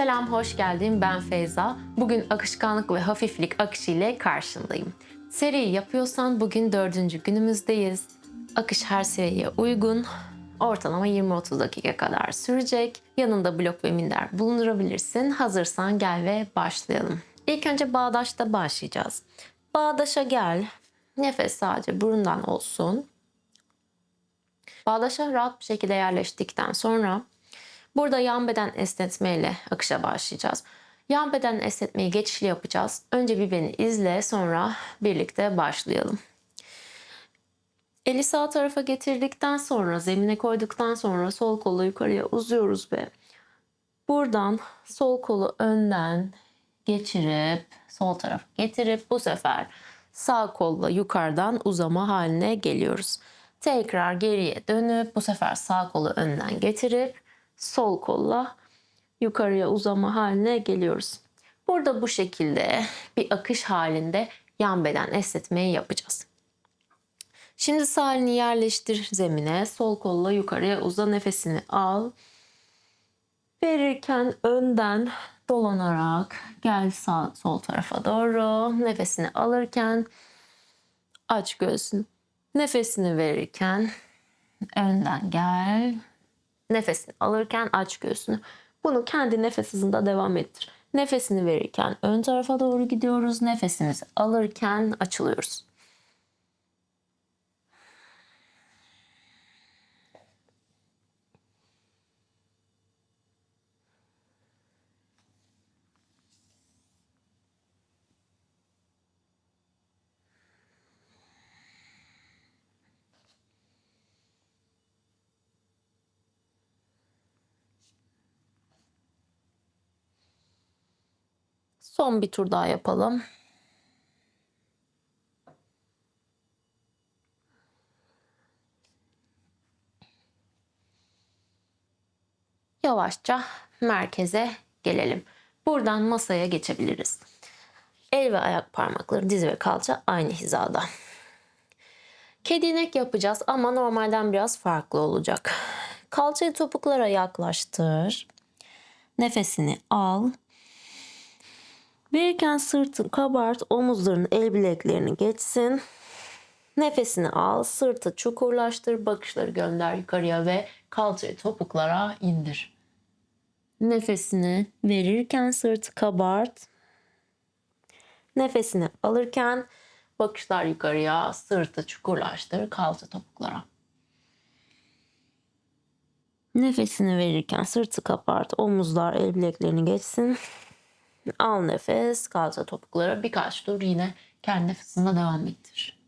Selam, hoş geldin. Ben Feyza. Bugün akışkanlık ve hafiflik akışı ile karşındayım. Seriyi yapıyorsan bugün dördüncü günümüzdeyiz. Akış her seviyeye uygun. Ortalama 20-30 dakika kadar sürecek. Yanında blok ve minder bulundurabilirsin. Hazırsan gel ve başlayalım. İlk önce bağdaşta başlayacağız. Bağdaşa gel. Nefes sadece burundan olsun. Bağdaşa rahat bir şekilde yerleştikten sonra burada yan beden esnetmeyle akışa başlayacağız. Yan beden esnetmeyi geçişli yapacağız. Önce bir beni izle sonra birlikte başlayalım. Eli sağ tarafa getirdikten sonra zemine koyduktan sonra sol kolu yukarıya uzuyoruz ve buradan sol kolu önden geçirip sol tarafa getirip bu sefer sağ kolla yukarıdan uzama haline geliyoruz. Tekrar geriye dönüp bu sefer sağ kolu önden getirip sol kolla yukarıya uzama haline geliyoruz. Burada bu şekilde bir akış halinde yan beden esnetmeyi yapacağız. Şimdi sağ elini yerleştir zemine. Sol kolla yukarıya uza nefesini al. Verirken önden dolanarak gel sağ sol tarafa doğru. Nefesini alırken aç göğsünü. Nefesini verirken önden gel. Nefesini alırken aç göğsünü. Bunu kendi nefes hızında devam ettir. Nefesini verirken ön tarafa doğru gidiyoruz. Nefesimizi alırken açılıyoruz. Son bir tur daha yapalım. Yavaşça merkeze gelelim. Buradan masaya geçebiliriz. El ve ayak parmakları, diz ve kalça aynı hizada. Kedi inek yapacağız ama normalden biraz farklı olacak. Kalçayı topuklara yaklaştır. Nefesini al. Verirken sırtı kabart, omuzların el bileklerini geçsin. Nefesini al, sırtı çukurlaştır, bakışları gönder yukarıya ve kalçayı topuklara indir. Nefesini verirken sırtı kabart. Nefesini alırken bakışlar yukarıya, sırtı çukurlaştır, kalça topuklara. Nefesini verirken sırtı kapart, omuzlar el bileklerini geçsin. Al nefes, kalça topuklara birkaç tur yine kendi nefesine devam ettir.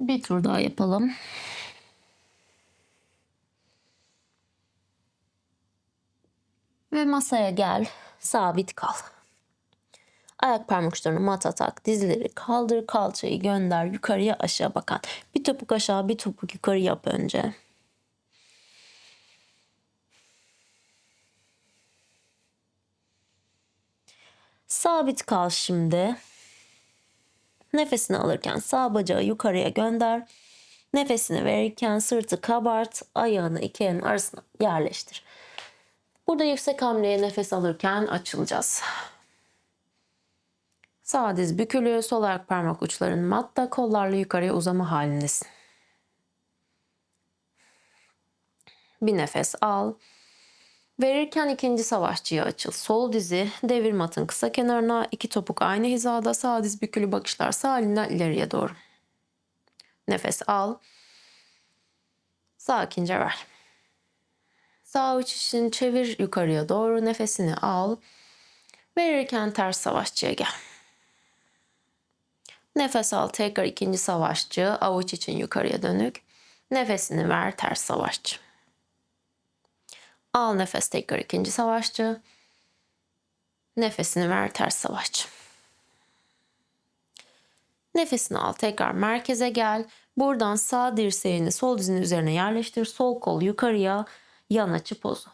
Bir tur daha yapalım. Ve masaya gel, sabit kal. Ayak parmak uçlarını tak, dizleri kaldır, kalçayı gönder, yukarıya aşağı bakan. Bir topuk aşağı, bir topuk yukarı yap önce. Sabit kal şimdi. Nefesini alırken sağ bacağı yukarıya gönder. Nefesini verirken sırtı kabart, ayağını iki elin arasına yerleştir. Burada yüksek hamleye nefes alırken açılacağız. Sağ diz bükülü, sol ayak parmak uçların matta, kollarla yukarıya uzama halindesin. Bir nefes al. Verirken ikinci savaşçıya açıl. Sol dizi devir matın kısa kenarına, iki topuk aynı hizada, sağ diz bükülü bakışlar sağ elinden ileriye doğru. Nefes al. Sakince ver. Sağ avuç içini çevir yukarıya doğru. Nefesini al. Verirken ters savaşçıya gel. Nefes al tekrar ikinci savaşçı. Avuç için yukarıya dönük. Nefesini ver ters savaşçı. Al nefes tekrar ikinci savaşçı. Nefesini ver ters savaşçı. Nefesini al tekrar merkeze gel. Buradan sağ dirseğini sol dizinin üzerine yerleştir. Sol kol yukarıya yan açı pozu.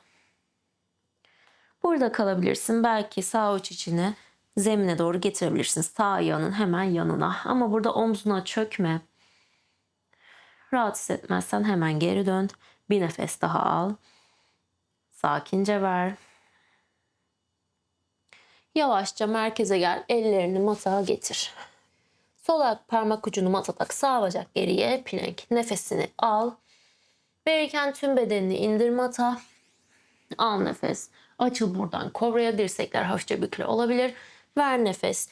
Burada kalabilirsin. Belki sağ uç içini zemine doğru getirebilirsin. Sağ ayağının hemen yanına. Ama burada omzuna çökme. Rahat hissetmezsen hemen geri dön. Bir nefes daha al. Sakince ver. Yavaşça merkeze gel. Ellerini masaya getir. Sol ayak parmak ucunu masada sağ bacak geriye plank. Nefesini al. Verirken tüm bedenini indir mata. Al nefes. Açıl buradan. Kobraya dirsekler hafifçe bükülü olabilir. Ver nefes.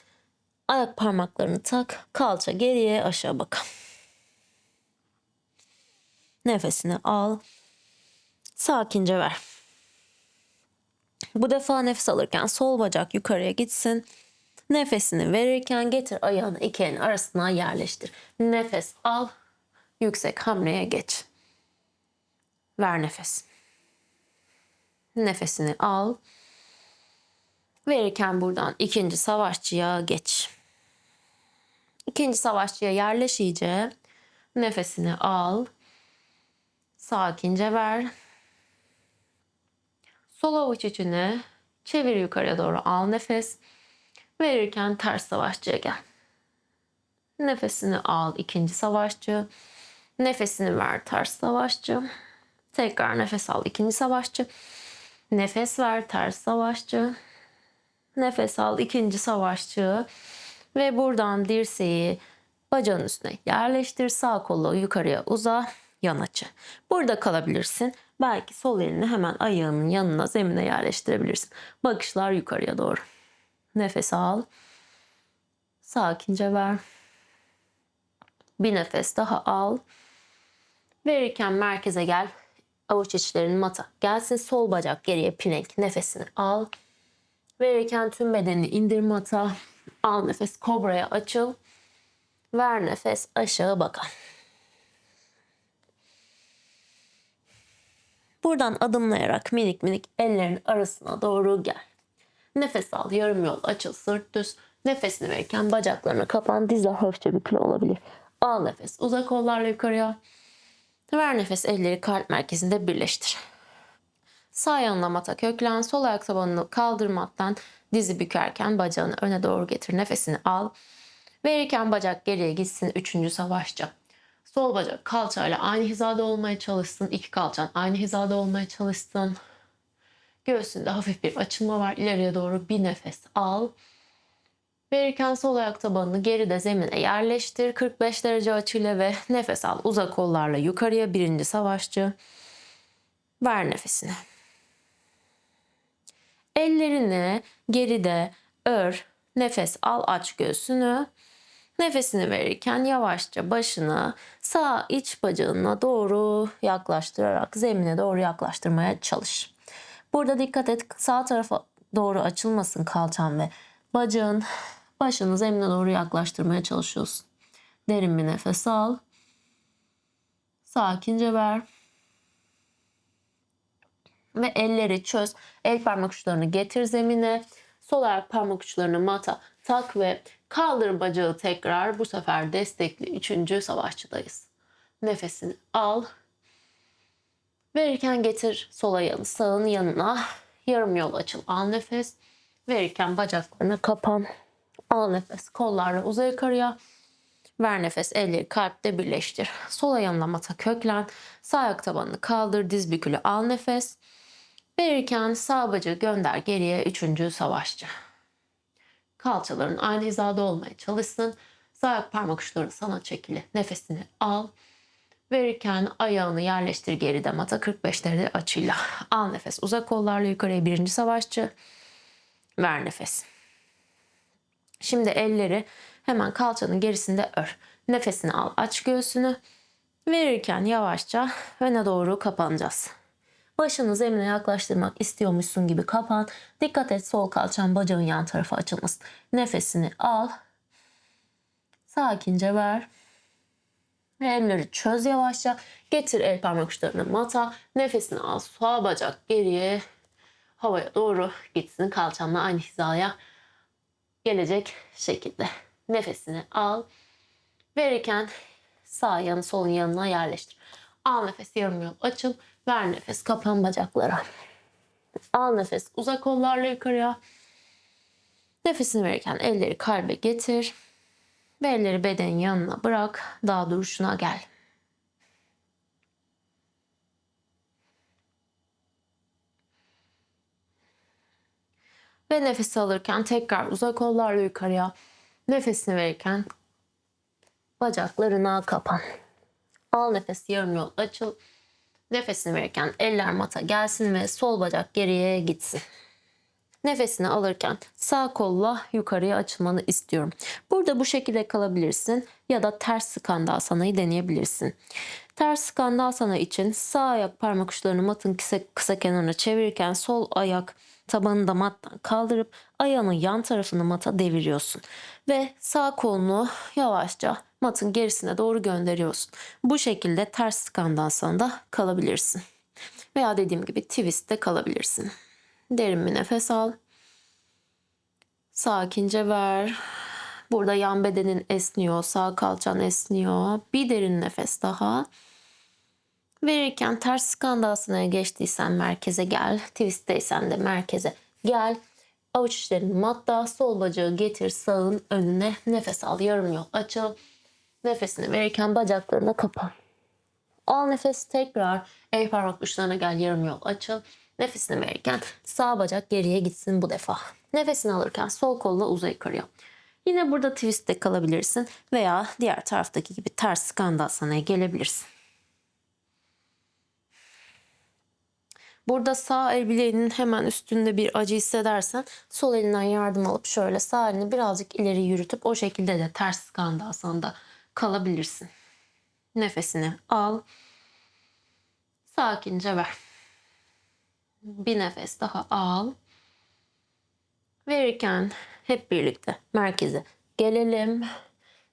Ayak parmaklarını tak. Kalça geriye aşağı bakalım. Nefesini al. Sakince ver. Bu defa nefes alırken sol bacak yukarıya gitsin. Nefesini verirken getir ayağını iki elin arasına yerleştir. Nefes al. Yüksek hamleye geç. Ver nefes. Nefesini al. Verirken buradan ikinci savaşçıya geç. İkinci savaşçıya yerleş iyice. Nefesini al. Sakince ver. Sol avuç içini çevir yukarıya doğru al nefes. Verirken ters savaşçıya gel. Nefesini al ikinci savaşçı. Nefesini ver ters savaşçı. Tekrar nefes al ikinci savaşçı. Nefes ver ters savaşçı. Nefes al ikinci savaşçı. Ve buradan dirseği bacağın üstüne yerleştir. Sağ kolu yukarıya uza. Yan açı. Burada kalabilirsin. Belki sol elini hemen ayağının yanına zemine yerleştirebilirsin. Bakışlar yukarıya doğru. Nefes al. Sakince ver. Bir nefes daha al. Verirken merkeze gel. Avuç içlerin mata. Gelsin sol bacak geriye pinek. Nefesini al. Verirken tüm bedenini indir mata. Al nefes kobraya açıl. Ver nefes aşağı bakan. Buradan adımlayarak minik minik ellerin arasına doğru gel. Nefes al, yarım yol açıl, sırt düz. Nefesini verirken bacaklarını kapan, dizler hafifçe bükülü olabilir. Al nefes, uzak kollarla yukarıya. Ver nefes, elleri kalp merkezinde birleştir. Sağ yanına mata köklen, sol ayak tabanını kaldırmaktan dizi bükerken bacağını öne doğru getir. Nefesini al. Verirken bacak geriye gitsin. Üçüncü savaşça. Sol bacak kalçayla aynı hizada olmaya çalışsın. İki kalçan aynı hizada olmaya çalışsın. Göğsünde hafif bir açılma var. İleriye doğru bir nefes al. Verirken sol ayak tabanını geride zemine yerleştir. 45 derece açıyla ve nefes al. Uzak kollarla yukarıya birinci savaşçı. Ver nefesini. Ellerini geride ör. Nefes al aç göğsünü. Nefesini verirken yavaşça başını sağ iç bacağına doğru yaklaştırarak zemine doğru yaklaştırmaya çalış. Burada dikkat et sağ tarafa doğru açılmasın kalçan ve bacağın başını zemine doğru yaklaştırmaya çalışıyorsun. Derin bir nefes al. Sakince ver. Ve elleri çöz. El parmak uçlarını getir zemine. Sol ayak parmak uçlarını mata tak ve kaldır bacağı tekrar. Bu sefer destekli üçüncü savaşçıdayız. Nefesini al. Verirken getir sol ayağını sağın yanına. Yarım yol açıl. Al nefes. Verirken bacaklarına kapan. Al nefes. Kollarla uza yukarıya. Ver nefes. Elleri kalpte birleştir. Sol ayağınla mata köklen. Sağ ayak tabanını kaldır. Diz bükülü al nefes. Verirken sağ bacağı gönder geriye üçüncü savaşçı. Kalçaların aynı hizada olmaya çalışsın. Sağ ayak parmak uçları sana çekili. Nefesini al. Verirken ayağını yerleştir geride mata 45 derece açıyla. Al nefes. Uzak kollarla yukarıya birinci savaşçı. Ver nefes. Şimdi elleri hemen kalçanın gerisinde ör. Nefesini al. Aç göğsünü. Verirken yavaşça öne doğru kapanacağız. Başını zemine yaklaştırmak istiyormuşsun gibi kapan. Dikkat et sol kalçan bacağın yan tarafa açılmasın. Nefesini al. Sakince ver. Ve elleri çöz yavaşça. Getir el parmak uçlarını mata. Nefesini al. Sağ bacak geriye havaya doğru gitsin. Kalçanla aynı hizaya gelecek şekilde. Nefesini al. Verirken sağ yanı solun yanına yerleştir. Al nefes yarım yol açıl. Ver nefes kapan bacaklara. Al nefes uzak kollarla yukarıya. Nefesini verirken elleri kalbe getir. Ve elleri bedenin yanına bırak. Dağ duruşuna gel. Ve nefes alırken tekrar uzak kollarla yukarıya. Nefesini verirken bacaklarına kapan. Al nefes yarım yol açıl. Nefesini verirken eller mata gelsin ve sol bacak geriye gitsin. Nefesini alırken sağ kolla yukarıya açılmanı istiyorum. Burada bu şekilde kalabilirsin ya da ters skandalsanayı deneyebilirsin. Ters skandalsana için sağ ayak parmak uçlarını matın kısa, kısa kenarına çevirirken sol ayak tabanını da mattan kaldırıp ayağının yan tarafını mata deviriyorsun. Ve sağ kolunu yavaşça matın gerisine doğru gönderiyorsun. Bu şekilde ters skandalsanda kalabilirsin. Veya dediğim gibi twist'te kalabilirsin. Derin bir nefes al. Sakince ver. Burada yan bedenin esniyor, sağ kalçan esniyor. Bir derin nefes daha. Verirken ters skandalsına geçtiysen merkeze gel. Twist'teysen de merkeze gel. Avuç içlerini matta, sol bacağı getir sağın önüne. Nefes al, yarım yol açıl. Nefesini verirken bacaklarına kapan. Al nefes tekrar. El parmak uçlarına gel yarım yol açıl. Nefesini verirken sağ bacak geriye gitsin bu defa. Nefesini alırken sol kolla uza yukarıya. Yine burada twist'te kalabilirsin veya diğer taraftaki gibi ters skandalsanaya gelebilirsin. Burada sağ el bileğinin hemen üstünde bir acı hissedersen sol elinden yardım alıp şöyle sağ elini birazcık ileri yürütüp o şekilde de ters skandalsanda kalabilirsin. Nefesini al. Sakince ver. Bir nefes daha al. Verirken hep birlikte merkeze gelelim.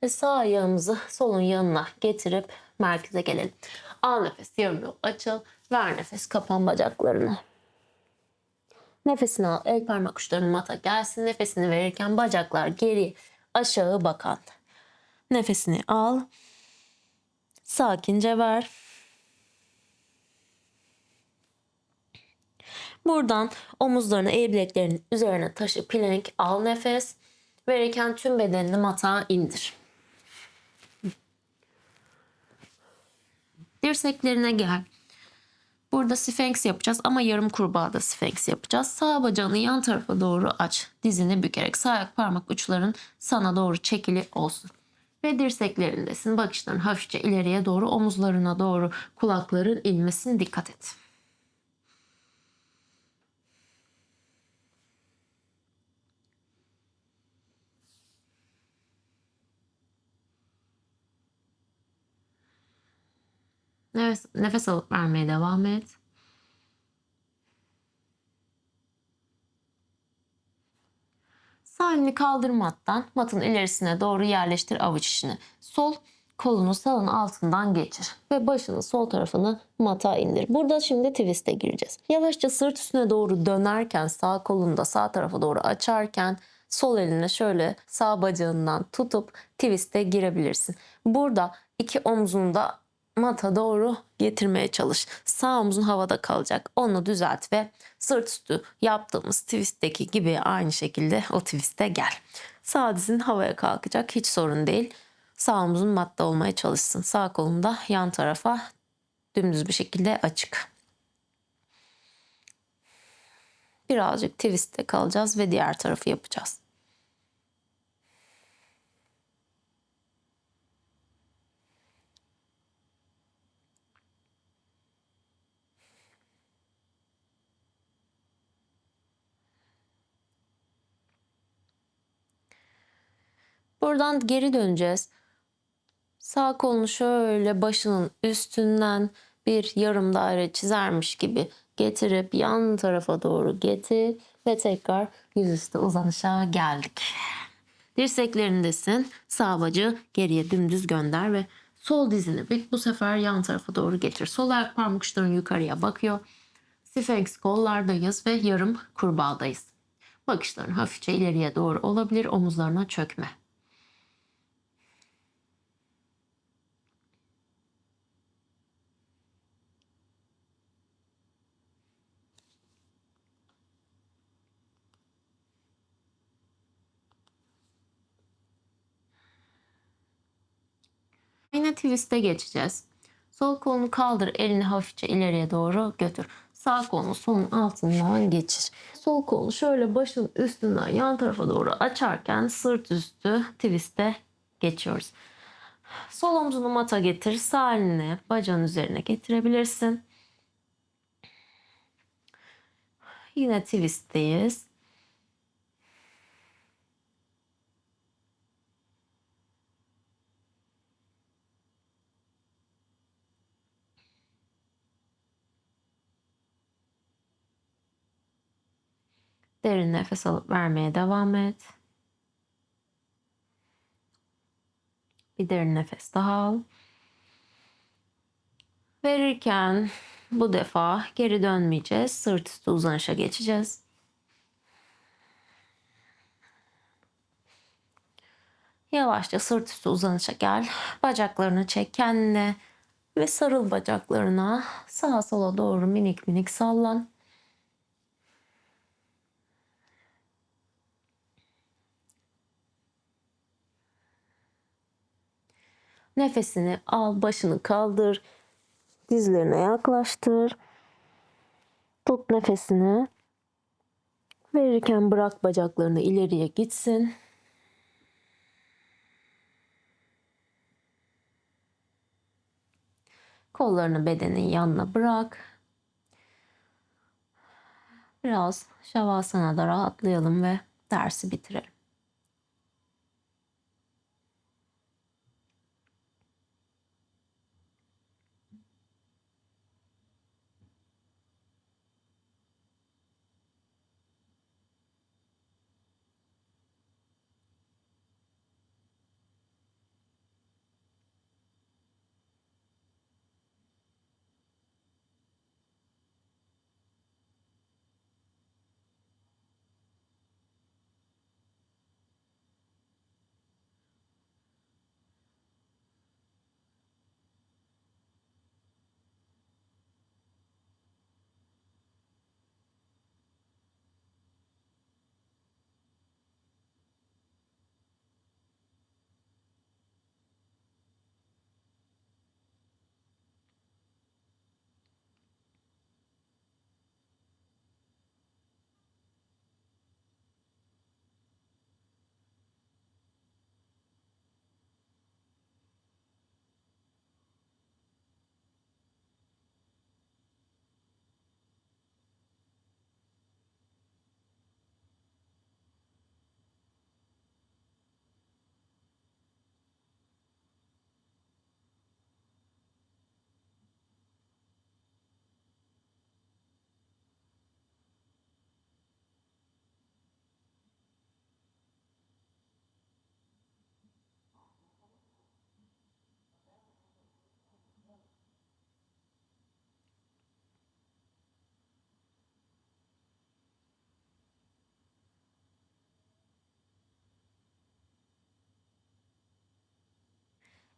Ve sağ ayağımızı solun yanına getirip merkeze gelelim. Al nefes yarım yol açıl. Ver nefes kapan bacaklarını. Nefesini al. El parmak uçlarının mata gelsin. Nefesini verirken bacaklar geri aşağı bakan. Nefesini al. Sakince ver. Buradan omuzlarını el bileklerinin üzerine taşı plank al nefes. Verirken tüm bedenini matağa indir. Dirseklerine gel. Burada sfenks yapacağız ama yarım kurbağada sfenks yapacağız. Sağ bacağını yan tarafa doğru aç. Dizini bükerek sağ ayak parmak uçların sana doğru çekili olsun. Ve dirseklerindesin. Bakışların hafifçe ileriye doğru omuzlarına doğru kulakların ilmesine dikkat et. Nefes, nefes alıp vermeye devam et. Sağ elini kaldır mattan. Matın ilerisine doğru yerleştir avuç içini. Sol kolunu sağın altından geçir. Ve başını sol tarafını mata indir. Burada şimdi twist'e gireceğiz. Yavaşça sırt üstüne doğru dönerken sağ kolunu da sağ tarafa doğru açarken sol eline şöyle sağ bacağından tutup twist'e girebilirsin. Burada iki omzunu da mata doğru getirmeye çalış. Sağ omzun havada kalacak. Onu düzelt ve sırt üstü yaptığımız twist'teki gibi aynı şekilde o twist'e gel. Sağ dizin havaya kalkacak. Hiç sorun değil. Sağ omzun matta olmaya çalışsın. Sağ kolum da yan tarafa dümdüz bir şekilde açık. Birazcık twist'te kalacağız ve diğer tarafı yapacağız. Buradan geri döneceğiz. Sağ kolunu şöyle başının üstünden bir yarım daire çizermiş gibi getirip yan tarafa doğru getir ve tekrar yüzüstü uzanışa geldik. Dirseklerindesin. Sağ bacağı geriye dümdüz gönder ve sol dizini bir bu sefer yan tarafa doğru getir. Sol ayak parmak uçların yukarıya bakıyor. Sphinx kollardayız ve yarım kurbağadayız. Bakışların hafifçe ileriye doğru olabilir. Omuzlarına çökme. Yine twist'e geçeceğiz. Sol kolunu kaldır, elini hafifçe ileriye doğru götür. Sağ kolunu solun altından geçir. Sol kolunu şöyle başın üstünden yan tarafa doğru açarken sırt üstü twist'e geçiyoruz. Sol omzunu mata getir. Sağ elini bacağın üzerine getirebilirsin. Yine twist'teyiz. Derin nefes alıp vermeye devam et. Bir derin nefes daha al. Verirken bu defa geri dönmeyeceğiz. Sırt üstü uzanışa geçeceğiz. Yavaşça sırt üstü uzanışa gel. Bacaklarını çek kendine ve sarıl bacaklarına. Sağa sola doğru minik minik sallan. Nefesini al, başını kaldır. Dizlerine yaklaştır. Tut nefesini. Verirken bırak bacaklarını ileriye gitsin. Kollarını bedenin yanına bırak. Biraz şavasanada rahatlayalım ve dersi bitirelim.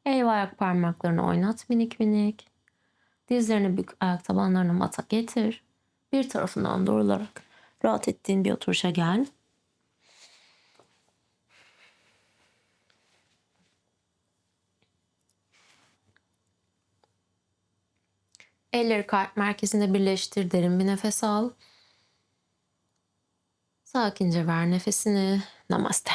El ve ayak parmaklarını oynat minik minik. Dizlerini bük, ayak tabanlarını mata getir. Bir tarafından doğrularak rahat ettiğin bir oturuşa gel. Elleri kalp merkezinde birleştir. Derin bir nefes al. Sakince ver nefesini. Namaste.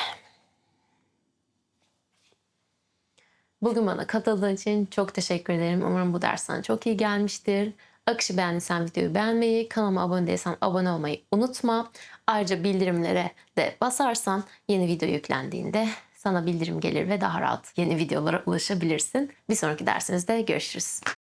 Bugün bana katıldığın için çok teşekkür ederim. Umarım bu ders sana çok iyi gelmiştir. Akışı beğendiysen videoyu beğenmeyi, kanalıma abone değilsen abone olmayı unutma. Ayrıca bildirimlere de basarsan yeni video yüklendiğinde sana bildirim gelir ve daha rahat yeni videolara ulaşabilirsin. Bir sonraki dersimizde görüşürüz.